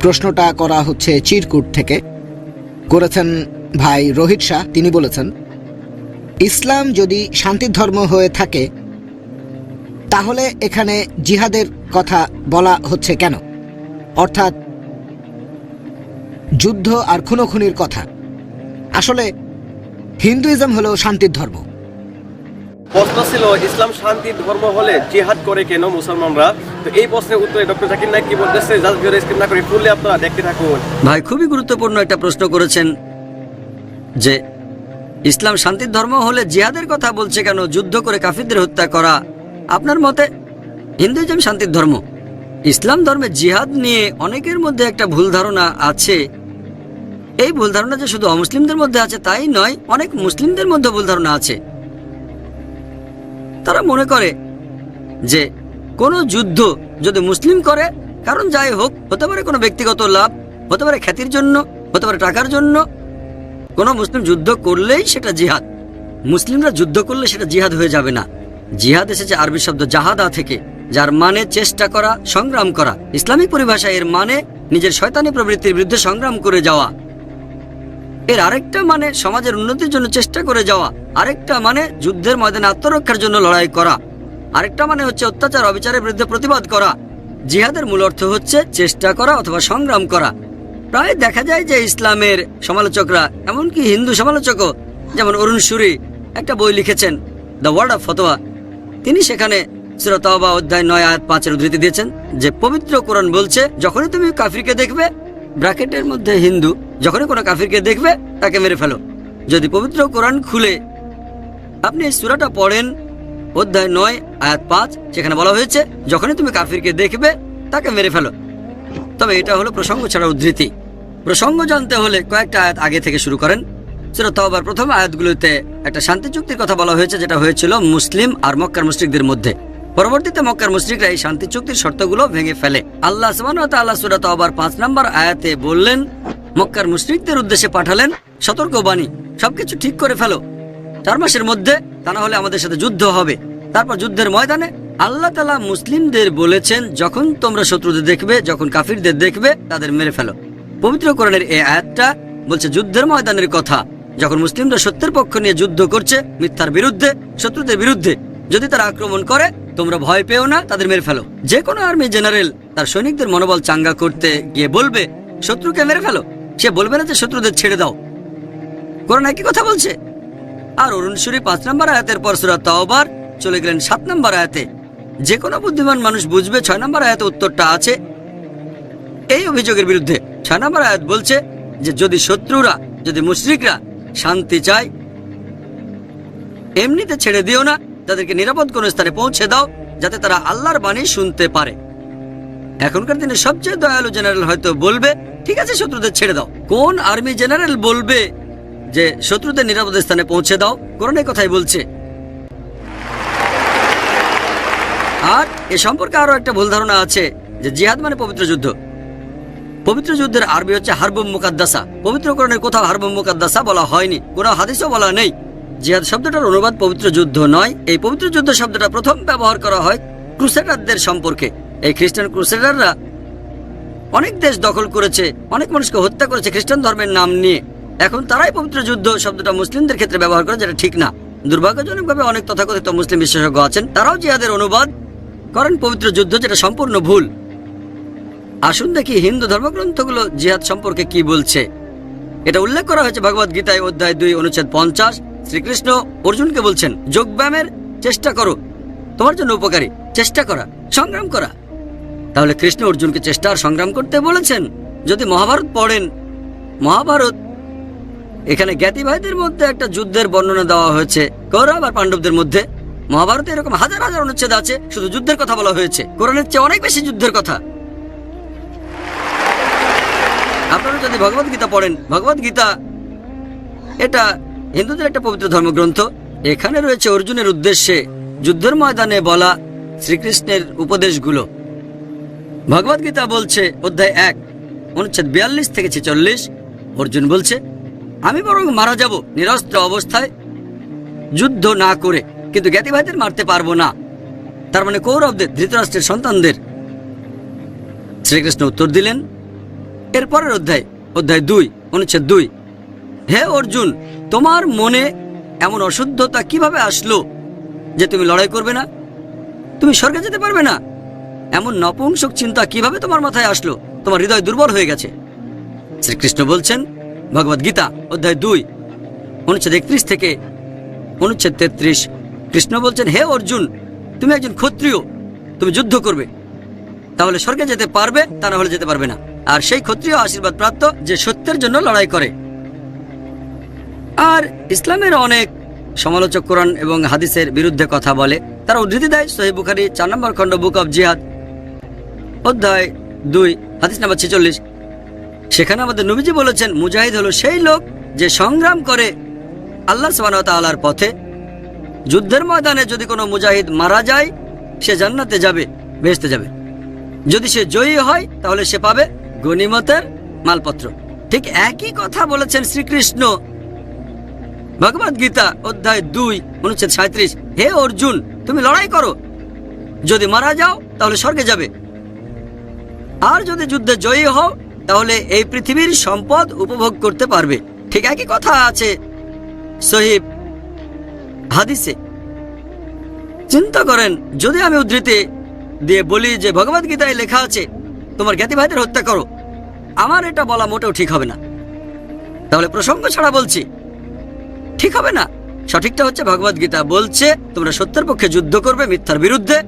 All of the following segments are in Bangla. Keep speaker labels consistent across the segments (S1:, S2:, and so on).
S1: প্রশ্নটা করা হচ্ছে চিরকুট থেকে। করেছেন ভাই রোহিত শাহ, তিনি বলেছেন, ইসলাম যদি শান্তির ধর্ম হয়ে থাকে, তাহলে এখানে জিহাদের কথা বলা হচ্ছে কেন? অর্থাৎ, যুদ্ধ আর খুনোখুনির কথা। আসলে হিন্দুইজম হলো শান্তির ধর্ম।
S2: প্রশ্ন ছিল, ইসলাম শান্তির ধর্ম হলে জিহাদ করে কেন মুসলমানরা? তো এই প্রশ্নের উত্তরে ডক্টর জাকির নাইক কি বলতেছে স্কিপ না করে ফুললে আপনারা দেখতে থাকুন।
S3: ভাই, খুবই গুরুত্বপূর্ণ একটা প্রশ্ন করেছেন যে, ইসলাম শান্তির ধর্ম হলে জিহাদের কথা বলছে কেন? যুদ্ধ করে কাফিরদের হত্যা করা। আপনার মতে, হিন্দুইজম শান্তির ধর্ম? ইসলাম ধর্মে জিহাদ নিয়ে অনেকের মধ্যে একটা ভুল ধারণা আছে। এই ভুল ধারণা যে শুধু অমুসলিমদের মধ্যে আছে তাই নয়, অনেক মুসলিমদের মধ্যে ভুল ধারণা আছে। তারা মনে করে যে কোনো যুদ্ধ যদি মুসলিম করে, কারণ যাই হোক, হতে পারে কোনো ব্যক্তিগত লাভ, হতে পারে খ্যাতির জন্য, হতে পারে টাকার জন্য। কোনো মুসলিম যুদ্ধ করলেই সেটা জিহাদ। মুসলিমরা যুদ্ধ করলে সেটা জিহাদ হয়ে যাবে না। জিহাদ এসেছে আরবি শব্দ জাহাদা থেকে, যার মানে চেষ্টা করা, সংগ্রাম করা। ইসলামিক পরিভাষায় এর মানে নিজের শয়তানি প্রবৃত্তির বিরুদ্ধে সংগ্রাম করে যাওয়া। এর আরেকটা মানে সমাজের উন্নতির জন্য চেষ্টা করে যাওয়া, আরেকটা মানে যুদ্ধের ময়দানে আত্মরক্ষার জন্য লড়াই করা, আরেকটা মানে হচ্ছে অত্যাচার, অবিচারের বিরুদ্ধে প্রতিবাদ করা। জিহাদের মূল অর্থ হচ্ছে চেষ্টা করা অথবা সংগ্রাম করা। প্রায় দেখা যায় যে ইসলামের সমালোচকরা, এমনকি হিন্দু সমালোচকও, যেমন অরুণ সুরি, একটা বই লিখেছেন, দ্য ওয়ার্ড অফ ফতোয়া তিনি সেখানে সুরতবা অধ্যায় নয়, আয়াত পাঁচের উদ্ধৃতি দিয়েছেন, যে পবিত্র কোরআন বলছে, যখনই তুমি কাফিরকে দেখবে, ব্র্যাকেটের মধ্যে হিন্দু যখনই কোনো কাফিরকে দেখবে, তাকে মেরে ফেলো। যদি পবিত্র কোরআন খুলে, আপনি এই সুরাটা পড়েন, অধ্যায় নয়, আয়াত পাঁচ সেখানে বলা হয়েছে, যখনই তুমি কাফিরকে দেখবে, তাকে মেরে ফেলো। তবে এটা হলো প্রসঙ্গ ছাড়া উদ্ধৃতি। প্রসঙ্গ জানতে হলে কয়েকটা আয়াত আগে থেকে শুরু করেন। সেটা তবার প্রথম আয়াতগুলোতে একটা শান্তি চুক্তির কথা বলা হয়েছে, যেটা হয়েছিল মুসলিম আর মক্কার মুসলিকদের মধ্যে। পরবর্তীতে মক্কার মুসলিকরা এই শান্তি চুক্তির শর্তগুলো ভেঙে ফেলে। আল্লাহ সুরাত আবার পাঁচ নম্বর আয়াতে বললেন মক্কার মুসলিকদের উদ্দেশ্যে পাঠালেন সতর্কবাণী। সবকিছু ঠিক করে ফেলো। চার মাসের মধ্যে তা না হলে আমাদের সাথে যুদ্ধ হবে। তারপর যুদ্ধের ময়দানে আল্লাহ তালা মুসলিমদের বলেছেন, যখন তোমরা শত্রুদের দেখবে, যখন কাফিরদের দেখবে, তাদের মেরে ফেলো। পবিত্র কোরআনের এই আয়াতটা বলছে যুদ্ধের ময়দানের কথা। যখন মুসলিমরা সত্যের পক্ষ নিয়ে যুদ্ধ করছে, মিথ্যার বিরুদ্ধে, শত্রুদের বিরুদ্ধে, যদি তারা আক্রমণ করে, তোমরা ভয় পেও না, তাদের মেরে ফেলো। যে কোনো আর্মি জেনারেল তার সৈনিকদের মনোবল চাঙ্গা করতে গিয়ে বলবে, শত্রুকে মেরে ফেলো। সে বলবে না যে শত্রুদের ছেড়ে দাও। কোরআন একই কথা বলছে। আর অরুণ সুরি পাঁচ নম্বর আয়াতের পর সুরা তাওবার চলে গেলেন সাত নম্বর আয়াতে। যে কোনো বুদ্ধিমান মানুষ বুঝবে ছয় নম্বর আয়াতে উত্তরটা আছে। এই অভিযোগের বিরুদ্ধে ছয় নম্বর আয়াত বলছে যে যদি শত্রুরা, যদি মুশরিকরা শান্তি চায়, এমনিতে ছেড়ে দিও না, তাদেরকে নিরাপদ কোন স্থানে পৌঁছে দাও, যাতে তারা আল্লাহর বাণী শুনতে পারে। এখনকার দিনে সবচেয়ে দয়ালু জেনারেল হয়তো বলবে ঠিক আছে, শত্রুদের ছেড়ে দাও। কোন আর্মি জেনারেল বলবে যে শত্রুদের নিরাপদ স্থানে পৌঁছে দাও? কোরআনের কথাই বলছে। আর এ সম্পর্কে আরও একটা ভুল ধারণা আছে যে জিহাদ মানে পবিত্র যুদ্ধ। পবিত্র যুদ্ধের আরবি হচ্ছে হারবুম মুকাদ্দাসা। পবিত্র কোরআনের কোথাও হারবুম মুকাদ্দাসা বলা হয়নি। কোনো হাদিসও বলা নেই। জিহাদ শব্দটার অনুবাদ পবিত্র যুদ্ধ নয়। এই পবিত্র যুদ্ধ শব্দটা প্রথম ব্যবহার করা হয় ক্রুসেডারদের সম্পর্কে। এই খ্রিস্টান ক্রুসেডাররা অনেক দেশ দখল করেছে, অনেক মানুষকে হত্যা করেছে খ্রিস্টান ধর্মের নাম নিয়ে। এখন তারাই পবিত্র যুদ্ধ শব্দটা মুসলিমদের ক্ষেত্রে ব্যবহার করে যেটা ঠিক না। দুর্ভাগ্যজনকভাবে অনেক তথাকথিত মুসলিম বিশেষজ্ঞ আছেন, তারাও জিহাদের অনুবাদ করেন পবিত্র যুদ্ধ যেটা সম্পূর্ণ ভুল। আসুন দেখি হিন্দু ধর্মগ্রন্থগুলো জিহাদ সম্পর্কে কি বলছে। এটা উল্লেখ করা হয়েছে ভগবত গীতায় অধ্যায় দুই, অনুচ্ছেদ পঞ্চাশ। শ্রীকৃষ্ণ অর্জুনকে বলছেন, যোগব্যায়ামের চেষ্টা করো। তোমার জন্য উপকারী। চেষ্টা করা, সংগ্রাম করা তাহলে কৃষ্ণ অর্জুনকে চেষ্টা আর সংগ্রাম করতে বলেছেন। যদি মহাভারত পড়েন, মহাভারত, এখানে জ্ঞাতি ভাইদের মধ্যে একটা যুদ্ধের বর্ণনা দেওয়া হয়েছে। কৌরব আর পাণ্ডবদের মধ্যে মহাভারতে এরকম হাজার হাজার অনুচ্ছেদ আছে, শুধু যুদ্ধের কথা বলা হয়েছে। কোরআনের চেয়ে অনেক বেশি যুদ্ধের কথা। আপনারা যদি ভগবত গীতা পড়েন, ভগবত গীতা এটা হিন্দুদের একটা পবিত্র ধর্মগ্রন্থ। এখানে রয়েছে অর্জুনের উদ্দেশ্যে যুদ্ধের ময়দানে বলা শ্রীকৃষ্ণের উপদেশগুলো। ভগবত গীতা বলছে, অধ্যায় এক, অনুচ্ছেদ বিয়াল্লিশ থেকে ছেচল্লিশ। অর্জুন বলছে, আমি বরং মারা যাব, নিরস্ত্র অবস্থায়। যুদ্ধ না করে, কিন্তু জ্ঞাতি ভাইদের মারতে পারব না। তার মানে কৌরবদের, ধৃতরাষ্ট্রের সন্তানদের। শ্রীকৃষ্ণ উত্তর দিলেন এরপরের অধ্যায় অধ্যায় দুই, অনুচ্ছেদ দুই। হে অর্জুন, তোমার মনে এমন অশুদ্ধতা কীভাবে আসলো যে তুমি লড়াই করবে না? তুমি স্বর্গে যেতে পারবে না? এমন নপুংসক চিন্তা কীভাবে তোমার মাথায় আসলো? তোমার হৃদয় দুর্বল হয়ে গেছে। শ্রীকৃষ্ণ বলছেন ভগবদ গীতা, অধ্যায় দুই, অনুচ্ছেদ একত্রিশ থেকে অনুচ্ছেদ তেত্রিশ। কৃষ্ণ বলছেন, হে অর্জুন, তুমি একজন ক্ষত্রিয়, তুমি যুদ্ধ করবে। তাহলে স্বর্গে যেতে পারবে, তা না হলে যেতে পারবে না। আর সেই ক্ষত্রিয় আশীর্বাদ প্রাপ্ত যে সত্যের জন্য লড়াই করে। আর ইসলামের অনেক সমালোচক কোরআন এবং হাদিসের বিরুদ্ধে কথা বলে। তারা উদ্ধৃতি দেয় সহি বুখারি চার নম্বর খণ্ড, বুক অব জিহাদ। অধ্যায় দুই, হাদিস নাম্বার ছেচল্লিশ। সেখানে আমাদের নবীজি বলেছেন, মুজাহিদ হলো সেই লোক যে সংগ্রাম করে আল্লাহ সালার পথে। যুদ্ধের ময়দানে যদি কোনো মুজাহিদ মারা যায়, সে জান্নাতে যাবে, ভেস্তে যাবে। যদি সে জয়ী হয়, তাহলে সে পাবে গনিমতের মালপত্র। ঠিক একই কথা বলেছেন শ্রীকৃষ্ণ। ভগবদ গীতা অধ্যায় দুই, অনুচ্ছেদ সাঁত্রিশ হে অর্জুন, তুমি লড়াই করো। যদি মারা যাও, তাহলে স্বর্গে যাবে। আর যদি যুদ্ধে জয়ী হও, তাহলে এই পৃথিবীর সম্পদ উপভোগ করতে পারবে। ঠিক একই কথা আছে সহিব হাদিসে। চিন্তা করেন, যদি আমি উদ্ধৃতি দিয়ে বলি যে ভগবদ গীতায় লেখা আছে, তোমার জ্ঞাতি ভাইদের হত্যা করো। আমার এটা বলা মোটেও ঠিক হবে না। তাহলে প্রসঙ্গ ছাড়া বলছি, ঠিক হবে না। সঠিকটা হচ্ছে ভগবদ গীতা বলছে, তোমরা সত্যের পক্ষে যুদ্ধ করবে মিথ্যার বিরুদ্ধে।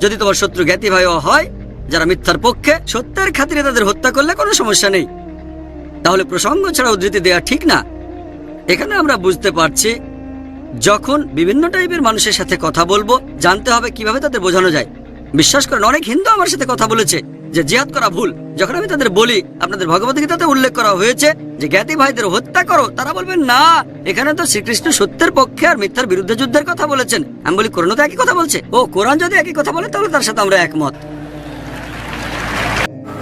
S3: যদি তোমার শত্রু জ্ঞাতি ভাইও হয় যারা মিথ্যার পক্ষে সত্যের খাতিরে তাদের হত্যা করলে কোনো সমস্যা নেই। তাহলে প্রসঙ্গ ছাড়া উদ্ধৃতি দেওয়া ঠিক না। এখানে আমরা বুঝতে পারছি, যখন বিভিন্ন টাইপের মানুষের সাথে কথা বলব, জানতে হবে কীভাবে তাদের বোঝানো যায়। বিশ্বাস করেন, অনেক হিন্দু আমার সাথে কথা বলেছে যে জিহাদ করা ভুল। যখন আমি তাদের বলি, আপনাদের ভগবদ্গীতাতে উল্লেখ করা হয়েছে যে, জ্ঞাতি ভাইদের হত্যা করো, তারা বলবেন, না, এখানে তো শ্রীকৃষ্ণ সত্যের পক্ষে আর মিথ্যার বিরুদ্ধে যুদ্ধের কথা বলেছেন। আমি বলি কোরআন তো একই কথা বলছে? ও, কোরআন যদি একই কথা বলে, তাহলে তার সাথে আমরা একমত।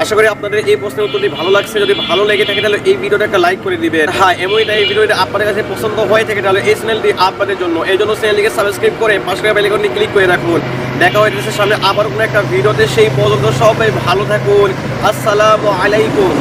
S2: আশা করি আপনাদের এই প্রশ্নের উত্তরটি ভালো লাগছে। যদি ভালো লেগে থাকে তাহলে এই ভিডিওটা একটা লাইক করে দিবেন। হ্যাঁ এমনই এই ভিডিওটা আপনাদের কাছে পছন্দ হয়ে থাকে তাহলে এই চ্যানেলটি আপনাদের জন্য। এই জন্য চ্যানেলটিকে সাবস্ক্রাইব করে পাশে বেলাইকনটি ক্লিক করে রাখুন। দেখা হয়েছে সামনে আবার কোনো একটা ভিডিওতে। সেই পর্যন্ত সবাই ভালো থাকুন। আসসালামু আলাইকুম।